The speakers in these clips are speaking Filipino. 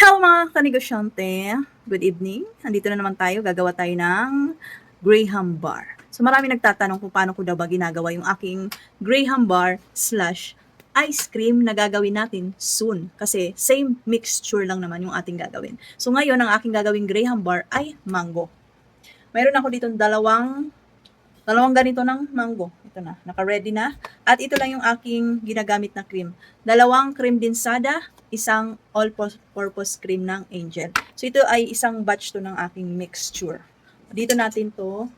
Hello mga kanegosyante. Good evening. Nandito na naman tayo. Gagawa tayo ng Graham Bar. So marami nagtatanong kung paano ko daw ba ginagawa yung aking Graham Bar slash ice cream na gagawin natin soon. Kasi same mixture lang naman yung ating gagawin. So ngayon, ang aking gagawing Graham Bar ay mango. Mayroon ako dito dalawang dalawang ganito ng mango. Ito na, naka-ready na. At ito lang yung aking ginagamit na cream. Dalawang cream dinsada, isang all-purpose cream ng Angel. So ito ay isang batch to ng aking mixture. Dito natin to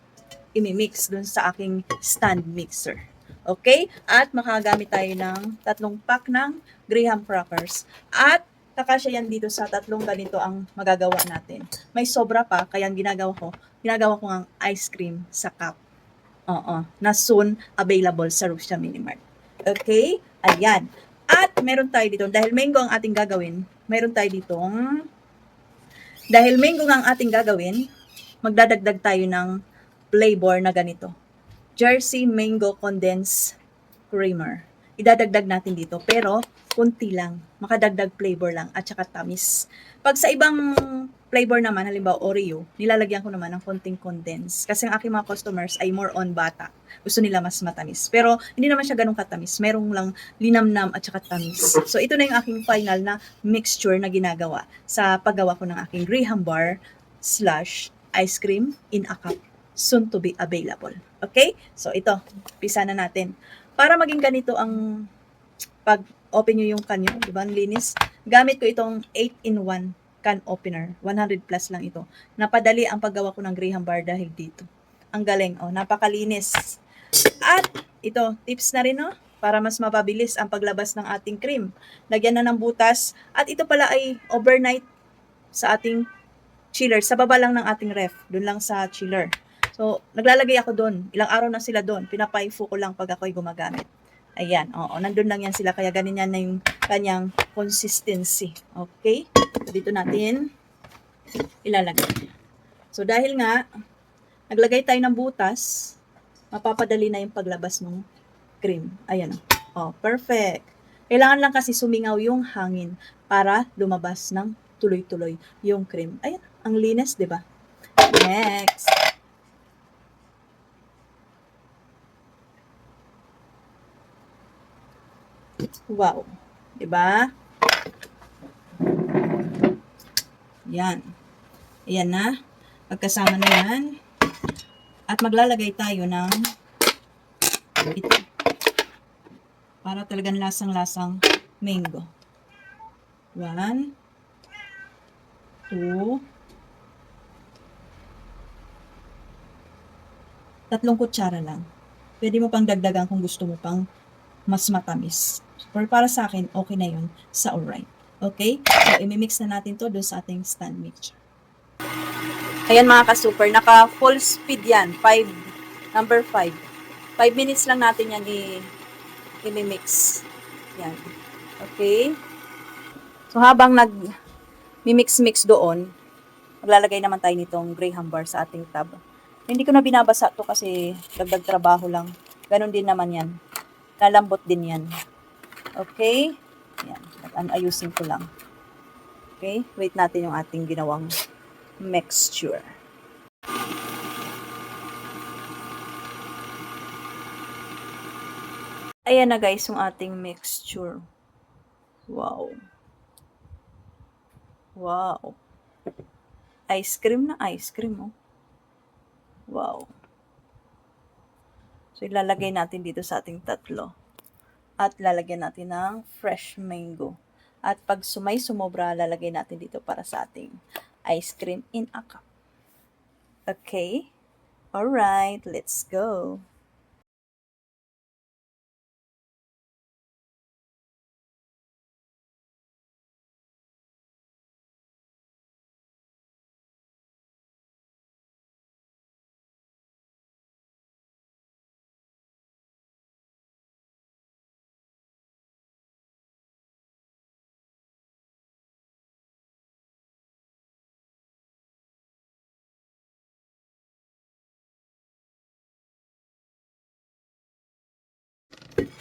imimix dun sa aking stand mixer. Okay? At makagamit tayo ng tatlong pack ng Graham crackers. At kakasya yan dito sa tatlong ganito ang magagawa natin. May sobra pa, kaya ginagawa ko, ginagawa ko ang ice cream sa cup. Oo, na soon available sa Russia Minimart. Okay? Ayan. At meron tayo dito, dahil mango ang ating gagawin, meron tayo dito, dahil mango ang ating gagawin, magdadagdag tayo ng flavor na ganito. Jersey Mango Condensed Creamer. Idadagdag natin dito, pero kunti lang. Makadagdag flavor lang at saka tamis. Pag sa ibang flavor naman, halimbawa Oreo, nilalagyan ko naman ng konting condense. Kasi ang aking mga customers ay more on bata. Gusto nila mas matamis. Pero hindi naman siya ganun katamis. Merong lang linamnam at saka tamis. So ito na yung aking final na mixture na ginagawa sa paggawa ko ng aking Graham Bar slash ice cream in a cup soon to be available. Okay? So ito, pisa na natin. Para maging ganito ang pag open nyo yung kanyo, di ba? Linis. Gamit ko itong 8-in-1 can opener. 100 plus lang ito. Napadali ang paggawa ko ng Graham Bar dahil dito. Ang galing, oh, napakalinis. At ito, tips na rin, oh, para mas mapabilis ang paglabas ng ating cream. Lagyan na ng butas. At ito pala ay overnight sa ating chiller. Sa baba lang ng ating ref. Doon lang sa chiller. So, naglalagay ako doon. Ilang araw na sila doon. Pinapaifo ko lang pag ako'y gumagamit. Ayan, oo, nandun lang yan sila. Kaya ganyan yan na yung kanyang consistency. Okay? So, dito natin ilalagay. So, dahil nga, naglagay tayo ng butas, mapapadali na yung paglabas ng cream. Ayan, oh, perfect. Kailangan lang kasi sumingaw yung hangin para lumabas ng tuloy-tuloy yung cream. Ayan, ang linis, di ba? Next. Wow. 'Di ba? Yan. Ayan na. Pagkasama na yan. At maglalagay tayo ng ito. Para talagang lasang-lasang mango. One. Two. Tatlong kutsara lang. Pwede mo pang dagdagan kung gusto mo pang mas matamis. Pero para sa akin, okay na yun sa alright. Okay? So, imimix na natin to doon sa ating stand mixture. Ayan mga ka-super, naka full speed yan. 5, number 5. 5 minutes lang natin yan i- imimix. Yan. Okay? So, habang nag mimix-mix doon, maglalagay naman tayo nitong Graham bar sa ating tab. Hindi ko na binabasa to kasi dagdag trabaho lang. Ganon din naman yan. Lalambot din yan. Okay? Yan. At an- ayusin ko lang. Okay? Wait natin yung ating ginawang mixture. Ayan na guys yung ating mixture. Wow. Wow. Ice cream na ice cream, oh. Wow. So, ilalagay natin dito sa ating tatlo. At lalagyan natin ng fresh mango. At pag sumay sumobra, lalagay natin dito para sa ating ice cream in a cup. Okay? Alright, let's go.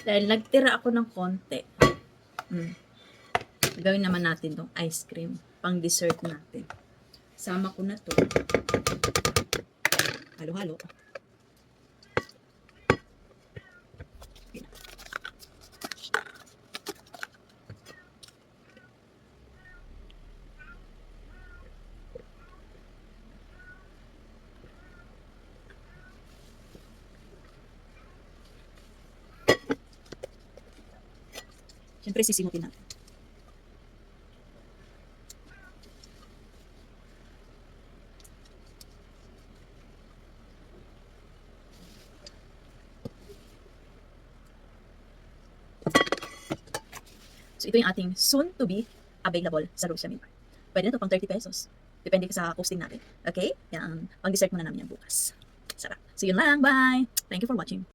Dahil nagtira ako ng konti. Mm. Gawin naman natin tong ice cream. Pang dessert natin. Sama ko na to. Halo-halo. Siyempre, sisimutin natin. So, ito yung ating soon to be available sa Rosia Milk. Pwede na to pang 30 pesos. Depende sa posting natin. Okay? Yan, pang dessert muna namin yan bukas. Sarap. So, yun lang. Bye! Thank you for watching.